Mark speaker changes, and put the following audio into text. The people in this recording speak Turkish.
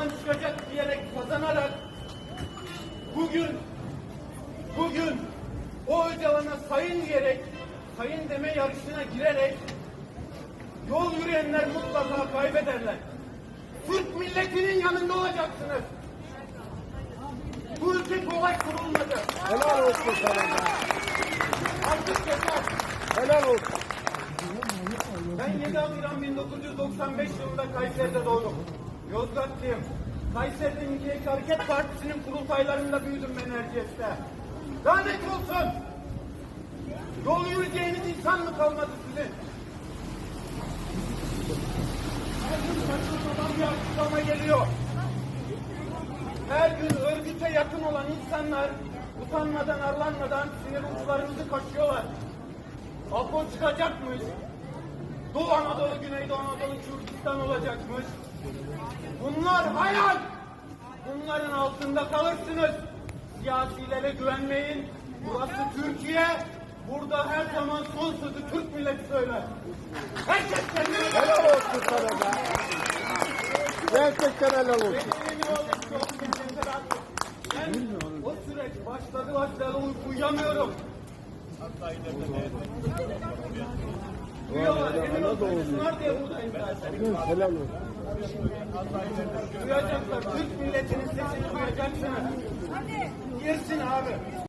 Speaker 1: zaman çıkacak diyerek kazanarak bugün bugün o Öcalan'a sayın diyerek sayın deme yarışına girerek yol yürüyenler mutlaka kaybederler. Türk milletinin yanında olacaksınız. Bu ülke kolay kurulmadı. Helal
Speaker 2: olsun sana.
Speaker 1: Artık yeter.
Speaker 2: Helal olsun.
Speaker 1: Ben 7 Haziran 1995 yılında Kayseri'de doğdum. Yozgatlıyım. Kayseri'de Milliyetçi Hareket Partisi'nin kurultaylarında büyüdüm ben Erciyes'te. Lanet olsun! Yol yürüyeceğiniz insan mı kalmadı sizin? Saçma bir açıklama geliyor. Her gün örgüte yakın olan insanlar utanmadan arlanmadan sinir uçlarımızı kaşıyorlar. Apo çıkacakmış. Doğu Anadolu, Güneydoğu Anadolu, Kürdistan olacakmış. Bunlar hayal. Bunların altında kalırsınız. Siyasilere güvenmeyin. Burası Türkiye. Burada her zaman son sözü Türk milleti söyler. Herkes kendine Helal olsun sana
Speaker 2: be. Gerçekten helal
Speaker 1: olsun. Ben o süreç başladı başladı uy- uyuyamıyorum. Uyuyorlar, emin ol uyusunlar diye buradayım zaten. Helal olsun. Duyacaklar, Türk milletinin sesini duyacaksınız. Girsin abi.